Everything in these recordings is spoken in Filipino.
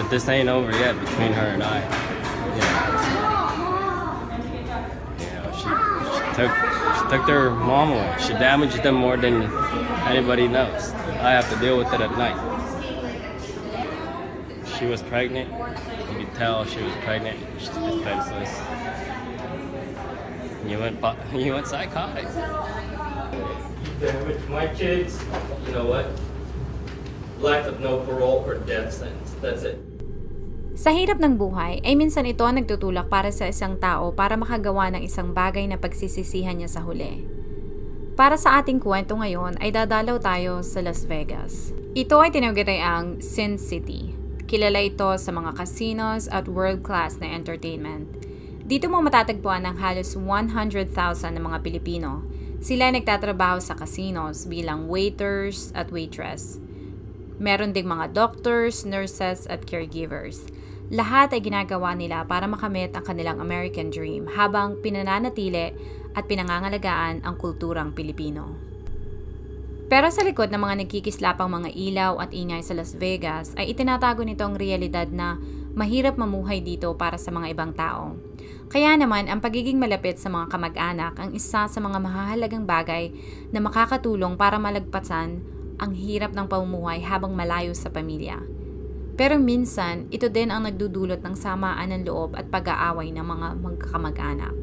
that this ain't over yet between her and I. Know, you know she, she took she took their mom away. She damaged them more than anybody knows. I have to deal with it at night. She was pregnant. You could tell she was pregnant. She's defenseless. You went you went psychotic. My kids. You know what? Life of no parole or death sentence. That's it. Sa hirap ng buhay, ay minsan ito ang nagtutulak para sa isang tao para makagawa ng isang bagay na pagsisisihan niya sa huli. Para sa ating kwento ngayon ay dadalaw tayo sa Las Vegas. Ito ay tinagitay ang Sin City. Kilala ito sa mga casinos at world-class na entertainment. Dito mo matatagpuan ang halos 100,000 na mga Pilipino. Sila ay nagtatrabaho sa casinos bilang waiters at waitress. Meron ding mga doctors, nurses at caregivers. Lahat ay ginagawa nila para makamit ang kanilang American dream habang pinananatili at pinangangalagaan ang kulturang Pilipino. Pero sa likod ng mga nagkikislapang mga ilaw at ingay sa Las Vegas ay itinatago nito ang realidad na mahirap mamuhay dito para sa mga ibang tao. Kaya naman, ang pagiging malapit sa mga kamag-anak ang isa sa mga mahahalagang bagay na makakatulong para malagpasan ang hirap ng pamumuhay habang malayo sa pamilya. Pero minsan, ito din ang nagdudulot ng samaan ng loob at pag-aaway ng mga magkakamag-anak.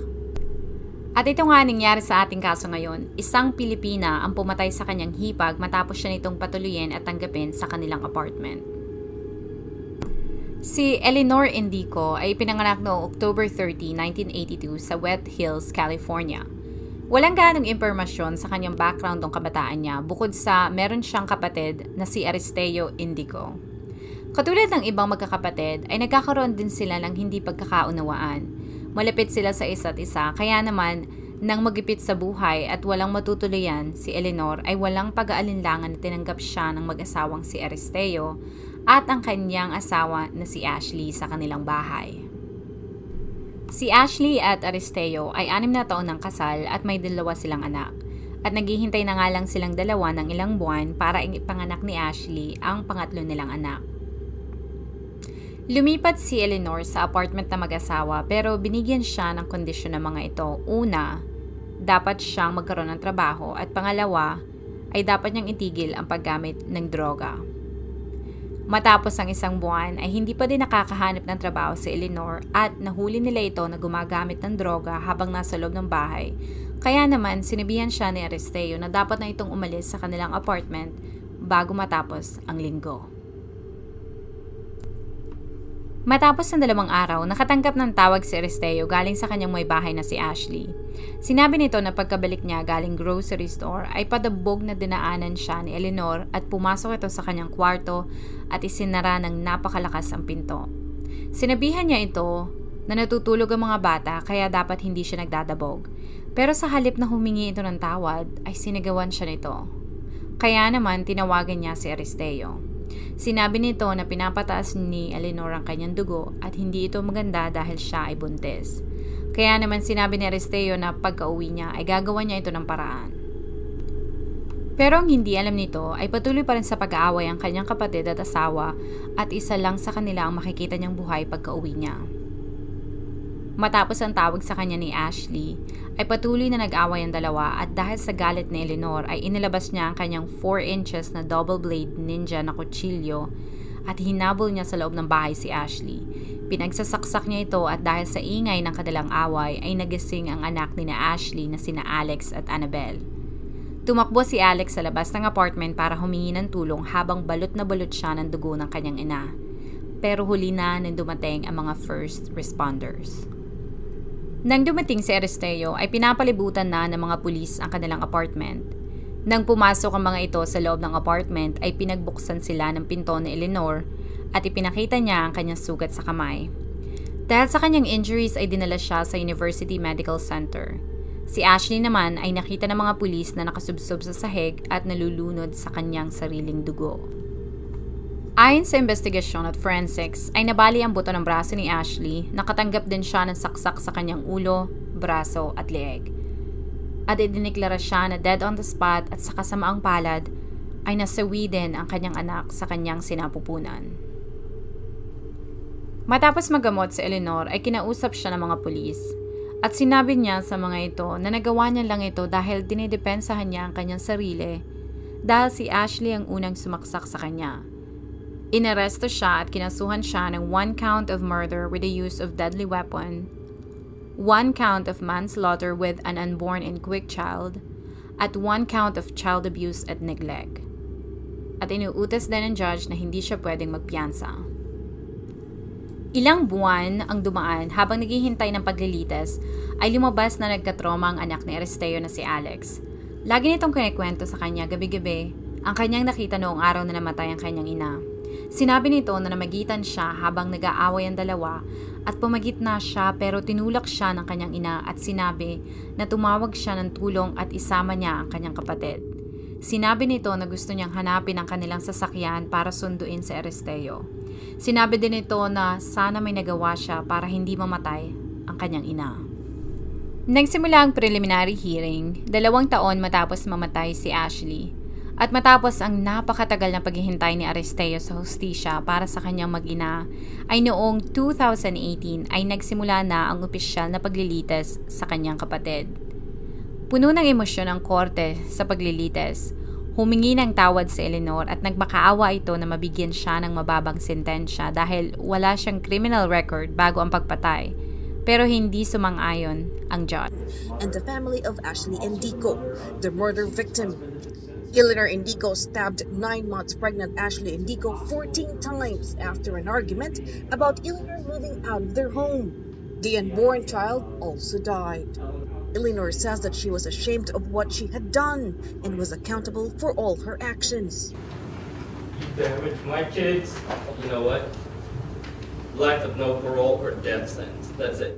At ito nga ang nangyari sa ating kaso ngayon. Isang Pilipina ang pumatay sa kanyang hipag matapos siya nitong patuloyin at tanggapin sa kanilang apartment. Si Eleanor Indico ay pinanganak noong October 30, 1982 sa Wet Hills, California. Walang ganong impormasyon sa kanyang background ng kabataan niya bukod sa meron siyang kapatid na si Aristeo Indico. Katulad ng ibang magkakapatid ay nagkakaroon din sila ng hindi pagkakaunawaan. Malapit sila sa isa't isa kaya naman nang magipit sa buhay at walang matutuloyan, si Eleanor ay walang pag-aalinlangan na tinanggap siya ng mag-asawang si Aristeo at ang kanyang asawa na si Ashley sa kanilang bahay. Si Ashley at Aristeo ay anim na taon ng kasal at may dalawa silang anak. At naghihintay na nga lang silang dalawa ng ilang buwan para ipanganak ni Ashley ang pangatlo nilang anak. Lumipat si Eleanor sa apartment na mag-asawa pero binigyan siya ng kondisyon ng mga ito. Una, dapat siyang magkaroon ng trabaho at pangalawa, ay dapat niyang itigil ang paggamit ng droga. Matapos ang isang buwan ay hindi pa din nakakahanap ng trabaho si Eleanor at nahuli nila ito na gumagamit ng droga habang nasa loob ng bahay. Kaya naman sinabihan siya ni Aristeo na dapat na itong umalis sa kanilang apartment bago matapos ang linggo. Matapos ng dalawang araw, nakatanggap ng tawag si Aristeo galing sa kanyang may bahay na si Ashley. Sinabi nito na pagkabalik niya galing grocery store ay padabog na dinaanan siya ni Eleanor at pumasok ito sa kanyang kwarto at isinara ng napakalakas ang pinto. Sinabihan niya ito na natutulog ang mga bata kaya dapat hindi siya nagdadabog. Pero sa halip na humingi ito ng tawad ay sinigawan siya nito. Kaya naman tinawagan niya si Aristeo. Sinabi nito na pinapataas ni Eleanor ang kanyang dugo at hindi ito maganda dahil siya ay buntis. Kaya naman sinabi ni Aristeo na pagka-uwi niya ay gagawa niya ito ng paraan. Pero ang hindi alam nito ay patuloy pa rin sa pag-aaway ang kanyang kapatid at asawa at isa lang sa kanila ang makikita niyang buhay pagka-uwi niya. Matapos ang tawag sa kanya ni Ashley, ay patuloy na nag-away ang dalawa at dahil sa galit ni Eleanor ay inilabas niya ang kanyang 4 inches na double blade ninja na kutsilyo at hinabol niya sa loob ng bahay si Ashley. Pinagsasaksak niya ito at dahil sa ingay ng kadalang away ay nagising ang anak ni na Ashley na sina Alex at Annabelle. Tumakbo si Alex sa labas ng apartment para humingi ng tulong habang balot na balot siya ng dugo ng kanyang ina. Pero huli na nang dumating ang mga first responders. Nang dumating si Aristeo ay pinapalibutan na ng mga pulis ang kanilang apartment. Nang pumasok ang mga ito sa loob ng apartment ay pinagbuksan sila ng pinto ni Eleanor at ipinakita niya ang kanyang sugat sa kamay. Dahil sa kanyang injuries ay dinala siya sa University Medical Center. Si Ashley naman ay nakita ng mga pulis na nakasubsob sa sahig at nalulunod sa kanyang sariling dugo. Ayon sa investigasyon at forensics, ay nabali ang buto ng braso ni Ashley, nakatanggap din siya ng saksak sa kanyang ulo, braso at leeg. At idiniklara siya na dead on the spot at sa kasamaang palad ay nasawi din ang kanyang anak sa kanyang sinapupunan. Matapos magamot si Eleanor ay kinausap siya ng mga pulis. At sinabi niya sa mga ito na nagawa niya lang ito dahil dinidepensahan niya ang kanyang sarili dahil si Ashley ang unang sumaksak sa kanya. Inaresto siya at kinasuhan siya ng one count of murder with the use of deadly weapon, one count of manslaughter with an unborn and quick child, at one count of child abuse at neglect. At inuutos din ng judge na hindi siya pwedeng magpiyansa. Ilang buwan ang dumaan habang naghihintay ng paglilites ay lumabas na nagkatroma ang anak ni Aristeo na si Alex. Lagi nitong kinikwento sa kanya gabi-gabi ang kanyang nakita noong araw na namatay ang kanyang ina. Sinabi nito na namagitan siya habang nag-aaway ang dalawa at pumagit na siya pero tinulak siya ng kanyang ina at sinabi na tumawag siya ng tulong at isama niya ang kanyang kapatid. Sinabi nito na gusto niyang hanapin ang kanilang sasakyan para sunduin si Aristeo. Sinabi din nito na sana may nagawa siya para hindi mamatay ang kanyang ina. Nagsimula ang preliminary hearing dalawang taon matapos mamatay si Ashley at matapos ang napakatagal na paghihintay ni Aristeo sa hustisya para sa kanyang mag-ina ay noong 2018 ay nagsimula na ang opisyal na paglilites sa kanyang kapatid. Puno ng emosyon ang korte sa paglilites. Humingi ng tawad si Eleanor at nagmakaawa ito na mabigyan siya ng mababang sentensya dahil wala siyang criminal record bago ang pagpatay. Pero hindi sumang-ayon ang judge. and the family of Ashley Indico, the murder victim. Eleanor Indico stabbed nine months pregnant Ashley Indico 14 times after an argument about Eleanor moving out of their home. The unborn child also died. Eleanor says that she was ashamed of what she had done and was accountable for all her actions. You damaged my kids. You know what? Life of no parole or death sentence. That's it.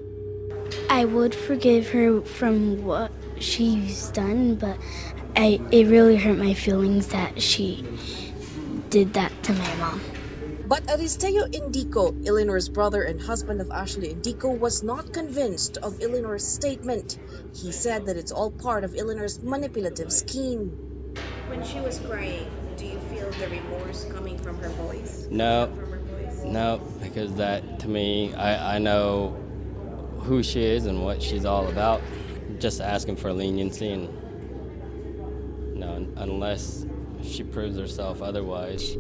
I would forgive her from what she's done, but I, it really hurt my feelings that she did that to my mom. But Aristeo Indico, Eleanor's brother and husband of Ashley Indico, was not convinced of Eleanor's statement. He said that it's all part of Eleanor's manipulative scheme. When she was crying, do you feel the remorse coming from her voice? No, From her voice? No, because that to me, I, I know who she is and what she's all about. Just asking for leniency and no, unless she proves herself otherwise.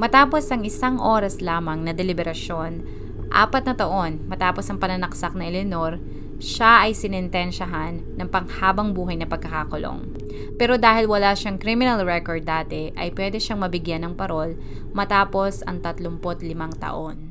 Matapos ang isang oras lamang na deliberasyon, apat na taon matapos ang pananaksak na Eleanor, siya ay sinintensyahan ng panghabang buhay na pagkakakulong. Pero dahil wala siyang criminal record dati, ay pwede siyang mabigyan ng parol matapos ang 35 taon.